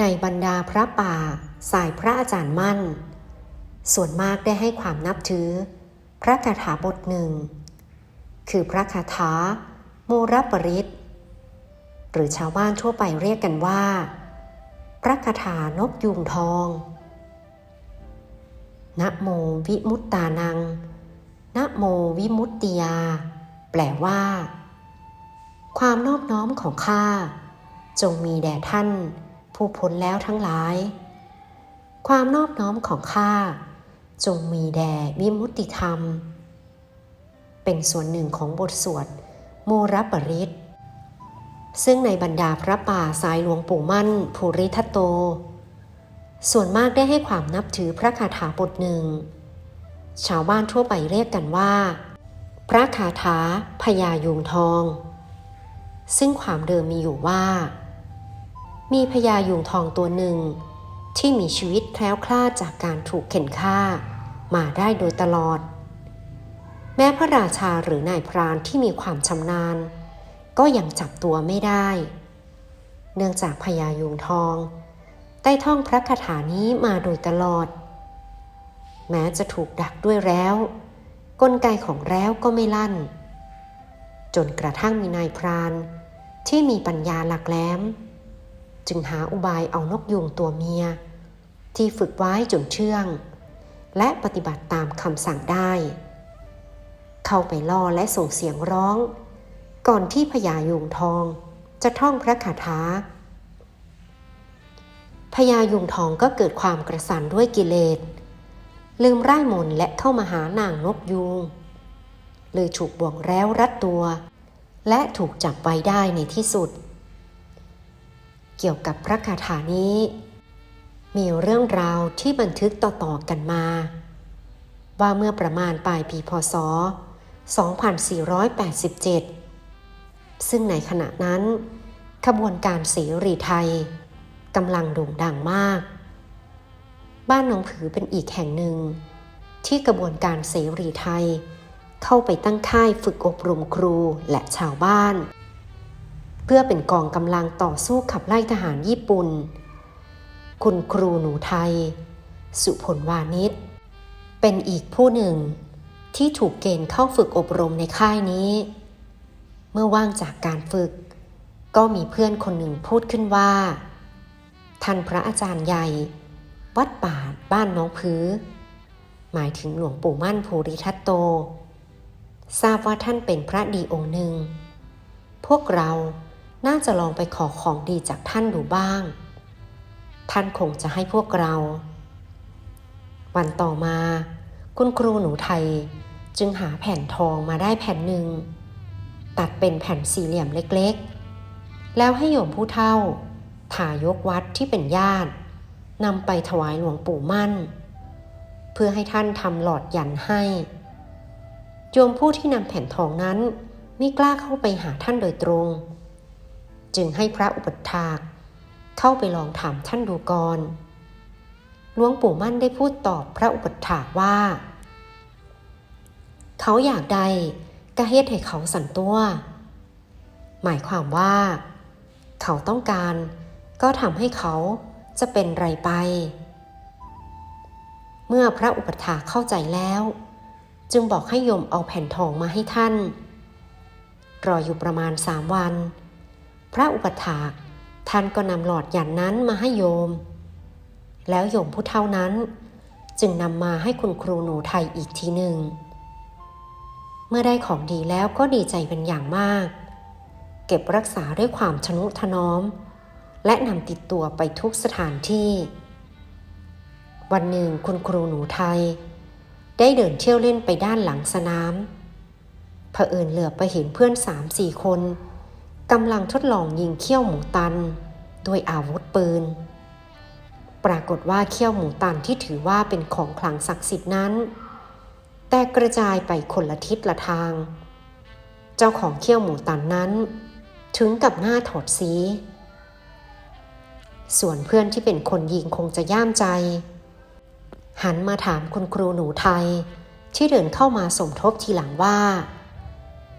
ในบรรดาพระป่า สายพระอาจารย์มั่น ส่วนมากได้ให้ความนับถือ พระคาถาบทหนึ่ง คือพระคาถาโมรปริตหรือชาวบ้านทั่วไปเรียกกันว่า พระคาถานกยูงทองนะโมวิมุตตานังนะโมวิมุตติยา แปลว่า ความนอบน้อมของข้าจงมีแด่ท่าน ผู้พ้นแล้วทั้งหลาย ความนอบน้อมของข้าจงมีแด่วิมุตติธรรม เป็นส่วนหนึ่งของบทสวดโมรปริตซึ่งในบรรดาพระป่าสายหลวงปู่มั่น ภูริทัตโต ส่วนมากได้ให้ความนับถือพระคาถาบทหนึ่ง ชาวบ้านทั่วไปเรียกกันว่า พระคาถาพญายุงทอง ซึ่งความเดิมมีอยู่ว่า มีพญายุงทองตัวหนึ่ง ที่มีชีวิตแคล้วคลาดจากการถูกเข็นฆ่า มาได้โดยตลอด แม้พระราชาหรือนายพรานที่มีความชำนาญ ก็ยังจับตัวไม่ได้ เนื่องจากพญายุงทอง ได้ท่องพระคาถานี้มาโดยตลอด แม้จะถูกดักด้วยแล้วกลไกของแล้วก็ไม่ลั่น จนกระทั่งมีนายพรานที่มีปัญญาหลักแหลม จึงหาอุบายเอานกยุงตัวเมีย ที่ฝึกไว้จนเชื่อง และปฏิบัติตามคำสั่งได้ เข้าไปล่อและส่งเสียงร้อง ก่อนที่พญายุงทองจะท่องพระคาถาพญายุงทองก็เกิดความกระสันด้วยกิเลส ลืมไร่ายมนและเข้ามาหานางนกยูงเลยถูกบ่วงแล้วรัดตัว และถูกจับไว้ได้ในที่สุด เกี่ยวกับพระคาถานี้ มีเรื่องราวที่บันทึกต่อๆกันมา ว่าเมื่อประมาณปลายปีพศ 2487 ซึ่งในขณะนั้น ขบวนการเสรีไทยกำลังโด่งดังมาก บ้านหนองผือเป็นอีกแห่งหนึ่ง ที่กระบวนการเสรีไทย เข้าไปตั้งค่ายฝึกอบรมครูและชาวบ้าน เพื่อเป็นกองกำลังต่อสู้ขับไล่ทหารญี่ปุ่น คุณครูหนูไทย สุผลวานิชเป็นอีกผู้หนึ่งที่ถูกเกณฑ์เข้าฝึกอบรมในค่ายนี้ เมื่อว่างจากการฝึก ก็มีเพื่อนคนหนึ่งพูดขึ้นว่า ท่านพระอาจารย์ใหญ่ วัดป่าบ้านน้องพื้หมายถึงหลวงปู่มั่นภูริทัตโต ทราบว่าท่านเป็นพระดีองค์หนึ่ง พวกเรา น่าจะลองไปขอของดีจากท่านดูบ้าง ท่านคงจะให้พวกเรา วันต่อมา คุณครูหนูไทยจึงหาแผ่นทองมาได้แผ่นหนึ่ง ตัดเป็นแผ่นสี่เหลี่ยมเล็กๆ แล้วให้โยมผู้เฒ่าถ่ายกวัดที่เป็นญาตินำไปถวายหลวงปู่มั่น เพื่อให้ท่านทำหลอดยันให้ โยมผู้ที่นำแผ่นทองนั้นไม่กล้าเข้าไปหาท่านโดยตรง จึงให้พระอุปถาก เข้าไปลองถามท่านดูก่อนหลวงปู่มั่นได้พูดตอบพระอุปถากว่า เขาอยากได้ก็เฮ็ดให้เขาสันตัว หมายความว่า เขาต้องการก็ทำให้เขาจะเป็นไรไป เมื่อพระอุปถาเข้าใจแล้ว จึงบอกให้โยมเอาแผ่นทองมาให้ท่าน รออยู่ประมาณสามวัน พระอุปถากท่านก็นำหลอดยันนั้นมาให้โยม แล้วโยมผู้เท่านั้น จึงนำมาให้คุณครูหนูไทยอีกทีหนึ่ง เมื่อได้ของดีแล้วก็ดีใจเป็นอย่างมาก เก็บรักษาด้วยความทนุถนอม และนำติดตัวไปทุกสถานที่ วันหนึ่งคุณครูหนูไทย ได้เดินเที่ยวเล่นไปด้านหลังสนามเผอิญเหลือไปเห็นเพื่อนสามสี่คน กำลังทดลองยิงเขี้ยวหมูตัน ด้วยอาวุธปืน ปรากฏว่าเขี้ยวหมูตันที่ถือว่าเป็นของขลังศักดิ์สิทธิ์นั้น แต่กระจายไปคนละทิศละทาง เจ้าของเขี้ยวหมูตันนั้น ถึงกับหน้าถอดสีส่วนเพื่อนที่เป็นคนยิงคงจะย่ามใจ หันมาถามคุณครูหนูไทยที่เดินเข้ามาสมทบทีหลังว่า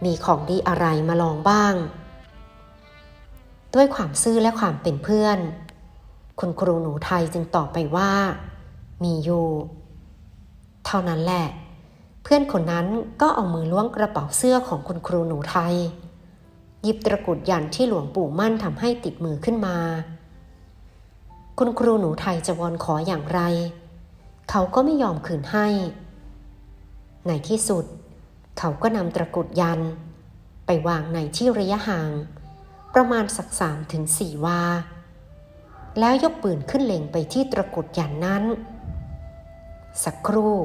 มีของดีอะไรมาลองบ้าง ด้วยความซื่อและความเป็นเพื่อน คุณครูหนูไทยจึงตอบไปว่า มีอยู่เท่านั้นแหละ เพื่อนคนนั้นก็เอามือล้วงกระเป๋าเสื้อของคุณครูหนูไทย หยิบตะกุดยันที่หลวงปู่มั่นทำให้ติดมือขึ้นมา คุณครูหนูไทยจะวอนขออย่างไร เขาก็ไม่ยอมคืนให้ ในที่สุด เขาก็นำตะกุดยัน ไปวางในที่ระยะห่าง ประมาณสักสามถึงสี่วา แล้วยกปืนขึ้นเล็งไปที่ตะกุดยันนั้น สักครู่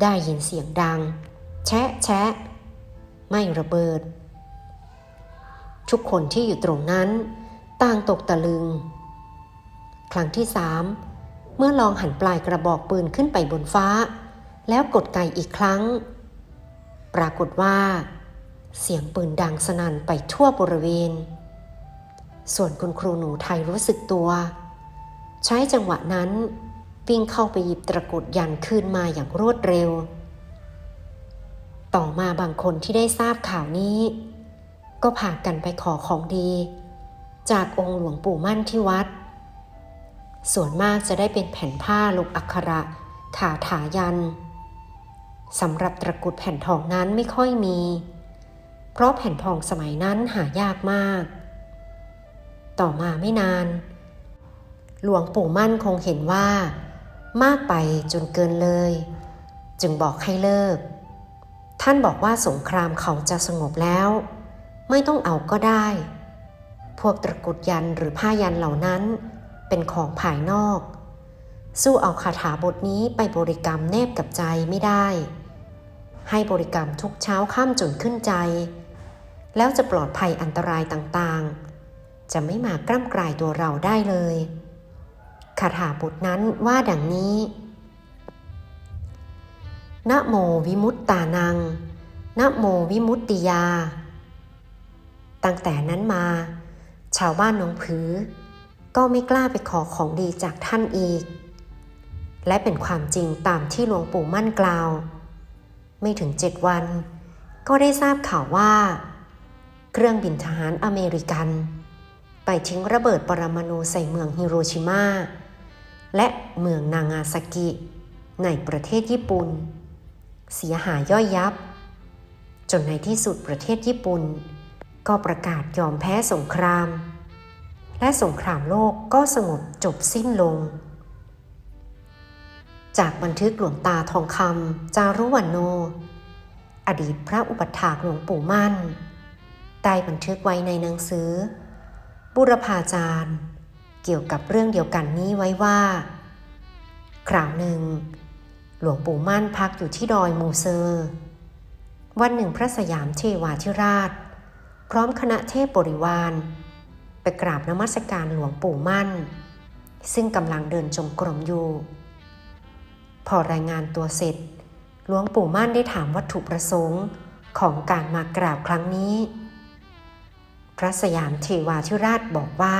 ได้ยินเสียงดัง แชะแชะ ไม่ระเบิด ทุกคนที่อยู่ตรงนั้น ต่างตกตะลึง ครั้งที่สามเมื่อลองหันปลายกระบอกปืนขึ้นไปบนฟ้า แล้วกดไกอีกครั้ง ปรากฏว่า เสียงปืนดังสนั่นไปทั่วบริเวณ ส่วนคุณครูหนูไทยรู้สึกตัว ใช้จังหวะนั้นวิ่งเข้าไปหยิบตะกุดยันคืนมาอย่างรวดเร็ว ต่อมาบางคนที่ได้ทราบข่าวนี้ ก็พากันไปขอของดี จากองค์หลวงปู่มั่นที่วัด ส่วนมากจะได้เป็นแผ่นผ้าลงอักขระขาถายันสำหรับตะกุดแผ่นทองนั้นไม่ค่อยมี เพราะแผ่นทองสมัยนั้นหายากมาก ต่อมาไม่นาน หลวงปู่มั่นคงเห็นว่า มากไปจนเกินเลย จึงบอกให้เลิก ท่านบอกว่าสงครามเขาจะสงบแล้ว ไม่ต้องเอาก็ได้ พวกตะกุดยันหรือผ้ายันเหล่านั้น เป็นของภายนอก สู้เอาคาถาบทนี้ไปบริกรรมแนบกับใจไม่ได้ ให้บริกรรมทุกเช้าค่ำจนขึ้นใจ แล้วจะปลอดภัยอันตรายต่างๆ จะไม่มากล้ำกลายตัวเราได้เลยคาถาบทนั้นว่าดังนี้นะโมวิมุตตานังนะโมวิมุตติยา ตั้งแต่นั้นมา ชาวบ้านหนองผือ ก็ไม่กล้าไปขอของดีจากท่านอีก และเป็นความจริงตามที่หลวงปู่มั่นกล่าว ไม่ถึงเจ็ดวัน ก็ได้ทราบข่าวว่า เครื่องบินทหารอเมริกัน ไปทิ้งระเบิดปรมาณูใส่เมืองฮิโรชิมาและเมืองนางาซากิ ในประเทศญี่ปุ่น เสียหายย่อยยับ จนในที่สุดประเทศญี่ปุ่น ก็ประกาศยอมแพ้สงคราม และสงครามโลกก็สงบจบสิ้นลง จากบันทึกหลวงตาทองคำจารุวันโน อดีตพระอุปัฏฐากหลวงปู่มั่น ได้บันทึกไว้ในหนังสือ บุรพาจารย์ เกี่ยวกับเรื่องเดียวกันนี้ไว้ว่า คราวหนึ่ง หลวงปู่มั่นพักอยู่ที่ดอยมูเซอร์ วันหนึ่งพระสยามเทวาธิราช พร้อมคณะเทพบริวาร ไปกราบนมัสการหลวงปู่มั่น ซึ่งกำลังเดินจงกรมอยู่ พอรายงานตัวเสร็จหลวงปู่มั่นได้ถามวัตถุประสงค์ของการมากราบครั้งนี้ พระสยามเทวาธิราชบอกว่า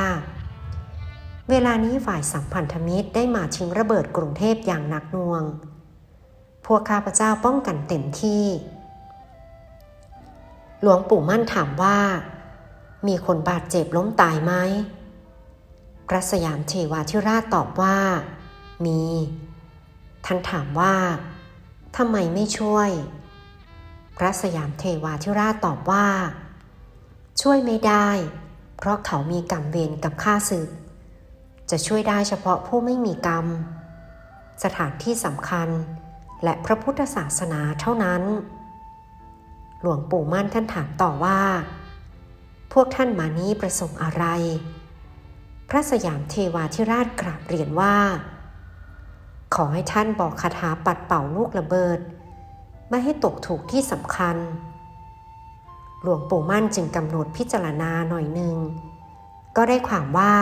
เวลานี้ฝ่ายสัมพันธมิตรได้มาชิงระเบิดกรุงเทพอย่างหนักหน่วง พวกข้าพเจ้าป้องกันเต็มที่ หลวงปู่มั่นถามว่า มีคนบาดเจ็บล้มตายไหมพระสยามเทวาธิราชตอบว่า มี ท่านถามว่าทำไมไม่ช่วย พระสยามเทวาธิราชตอบว่า ช่วยไม่ได้ เพราะเขามีกรรมเวรกับข้าศึก จะช่วยได้เฉพาะผู้ไม่มีกรรม สถานที่สำคัญและพระพุทธศาสนาเท่านั้น หลวงปู่มั่นท่านถามต่อว่า พวกท่านมานี้ประสงค์อะไร พระสยามเทวาธิราชกราบเรียนว่า ขอให้ท่านบอกคาถาปัดเป่าลูกระเบิด ไม่ให้ตกถูกที่สำคัญ หลวงปู่มั่นจึงกำหนดพิจารณาหน่อยหนึ่ง ก็ได้ความว่า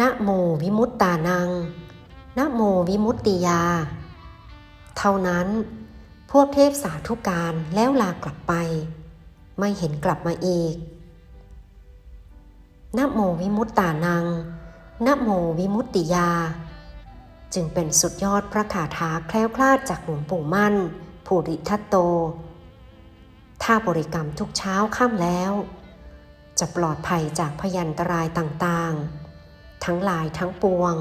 นะโมวิมุตตานังนะโมวิมุตติยา เท่านั้น พวกเทพสาธุการแล้วลากลับไป ไม่เห็นกลับมาอีกนะโมวิมุตตานังนะโมวิมุตติยา จึงเป็นสุดยอดพระคาถาแคล้วคลาดจากหลวงปู่มั่น ภูริทัตโตาบริกรรมทุกเช้าค่ำแล้ว จะปลอดภัยจากพยันตรายต่างๆ ทั้งหลายทั้งปวง